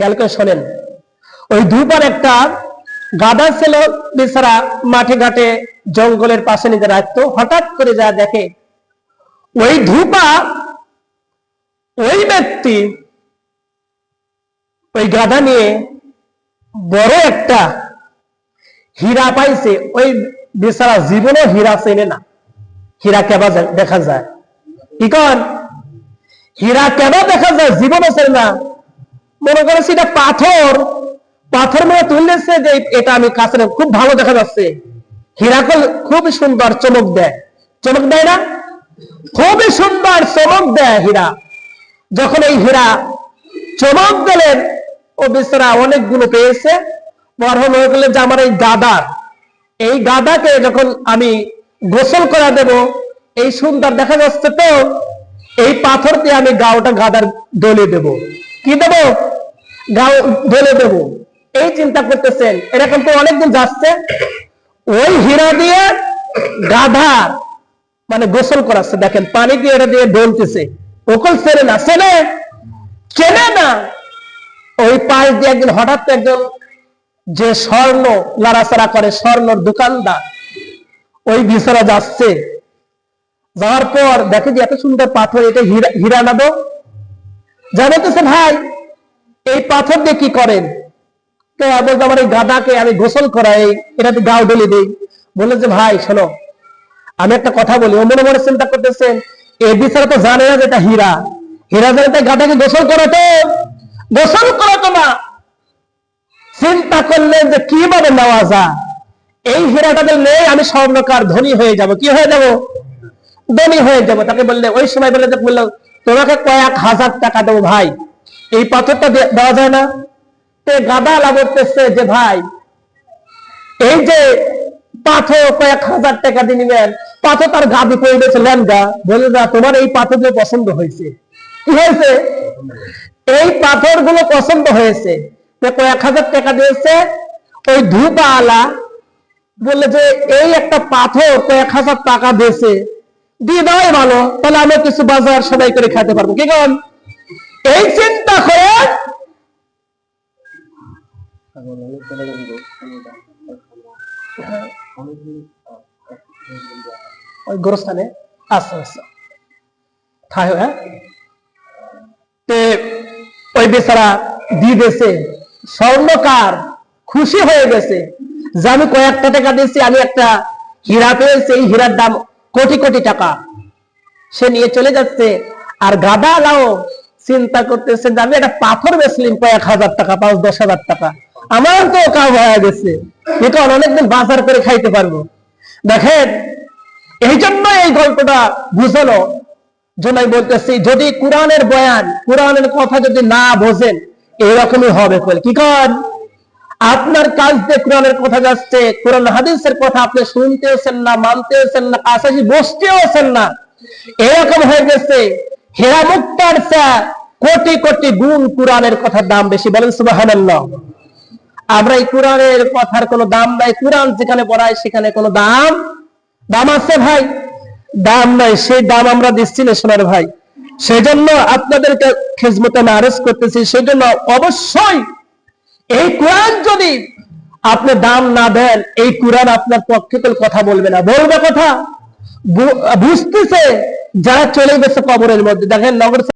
খেয়াল করে শোনেন। ওই ধূপার একটা গাদা ছিল, বেচারা মাঠে ঘাটে জঙ্গলের পাশে নিজে রাখতো। হঠাৎ করে যা দেখে, ওই ধূপা, ওই ব্যক্তি, ওই গাদা নিয়ে বড় একটা হীরা পাইছে। ওই বেচারা জীবনও হীরা চেনে না। হীরা কেবা দেখা যায়। কি কন? হীরা কেন দেখা যায় জীবনে চেনে না। মনে করে সেটা পাথর। পাথর মনে তুললেছে যে এটা আমি কাছে খুব ভালো দেখা যাচ্ছে। হীরা কল- খুব সুন্দর চমক দেয়। চমক দেয় না? খুবই সুন্দর চমক দেয় হীরা। যখন এই হীরা চমক দিলেন, ও বেচারা অনেকগুলো পেয়েছে। মরহম হয়ে গেলে যে আমার এই গাদার, এই গাদাকে যখন আমি গোসল করা দেব, এই সুন্দর দেখা যাচ্ছে তো, এই পাথর দিয়ে আমি গাওটা গাদার দলে দেব। কি দেব? গাও দলে দেব। এই চিন্তা করতেছেন, এরকম তো অনেকদিন যাচ্ছে। ওই হীরা দিয়ে গাধার মানে গোসল করাচ্ছে, দেখেন, পানি দিয়ে এটা দিয়ে ডলতেছে। ওকল চেনে না চেনে চেনে না। ওই পাশ দিয়ে একদিন হঠাৎ একজন যে স্বর্ণ লাড়াচাড়া করে, স্বর্ণর দোকানদার, ওই বিছানা যাচ্ছে। যাওয়ার পর দেখে যে এত সুন্দর পাথর, এটা হীরা হীরা না দো জানাতেছে ভাই এই পাথর দিয়ে কি করেন? বলতে আমার এই গাদাকে আমি গোসল করাই এটাতে গাও ডলে দেই। বলে যে, ভাই, শোনো, আমি একটা কথা বলি, ও মনে মনে চিন্তা করতেছেন এই বিচারা তো জানে না যে এটা হীরা। হীরা জানে তাই গাদাকে গোসল করাতো গোসল করাতো না। চিন্তা করলেন যে কীভাবে নেওয়া যায় এই হীরাটা দিলে আমি স্বর্ণকার, ধনী হয়ে যাব। কি হয়ে যাব? ধনী হয়ে যাব। তাকে বললে, ওই সময় বলে যে, বলল, তোমাকে কয়েক হাজার টাকা দেবো, ভাই। এই পাথরটা দেওয়া যায় না। তে গাদা লাভ করতেছে যে, ভাই, এই যে পাথর কয়েক হাজার টাকা দিয়ে নিবেন, পাথর তার গাদি পড়ে গেছে ল্যাঙ্গা বলে যা তোমার এই পাথরগুলো পছন্দ হয়েছে। কি হয়েছে? এই পাথরগুলো পছন্দ হয়েছে। কয়েক হাজার টাকা দিয়েছে। ওই ধূপা আলা বললে যে, এই একটা পাথর কয়েক হাজার টাকা দিয়েছে। দিয়ে দেওয়াই ভালো, তাহলে আমি কিছু বাজার সবাই করে খেতে পারব। কি কন? এই চিন্তা করে? হ্যাঁ? স্বর্ণকার খুশি হয়ে গেছে যে আমি কয়েকটা টাকা দিয়েছি, আমি একটা হীরা পেয়েছি, এই হীরার দাম কোটি কোটি টাকা। সে নিয়ে চলে যাচ্ছে, আর গাদা লাও চিন্তা করতেছে যে আমি একটা পাথর বেচলিম, কয়েক হাজার টাকা, পাঁচ, দশ হাজার টাকা। আমার তো কাজ হয়ে গেছে। এখন অনেকদিন বাজার করে খাইতে পারব। দেখেন, এই জন্য এই গল্পটা বুঝানো জন্যই বলতেছি, যদি কোরআনের বয়ান, কোরআনের কথা যদি না বোঝেন, এরকমই হবে কি কর আপনার কাজ দিয়ে কোরআনের কথা যাচ্ছে, কোরআন হাদিসের কথা আপনি শুনতেছেন না, মানতেছেন না কাছাকাছি বসতেওছেন না। এরকম হয়ে গেছে হেরা মুক্তার চা কোটি কোটি গুণ কোরআনের কথার দাম বেশি। বলেন সুবহানাল্লাহ। আমরা এই কোরআনের কথার কোনো দাম নাই। কোরআন যেখানে পড়ায় সেখানে কোনো দাম দাম আছে ভাই। দাম নাই, সেই দাম আমরা দিচ্ছি না সোনার ভাই। সেই জন্য আপনাদেরকে খেজমতে আরজ করতেছি সেই জন্য অবশ্যই এই কোরআন যদি আপনি দাম না দেন, এই কোরআন আপনার পক্ষে কথা বলবে না। বলবে কথা? বুঝতেছে যারা চলে গেছে কবরের মধ্যে। দেখেন নগর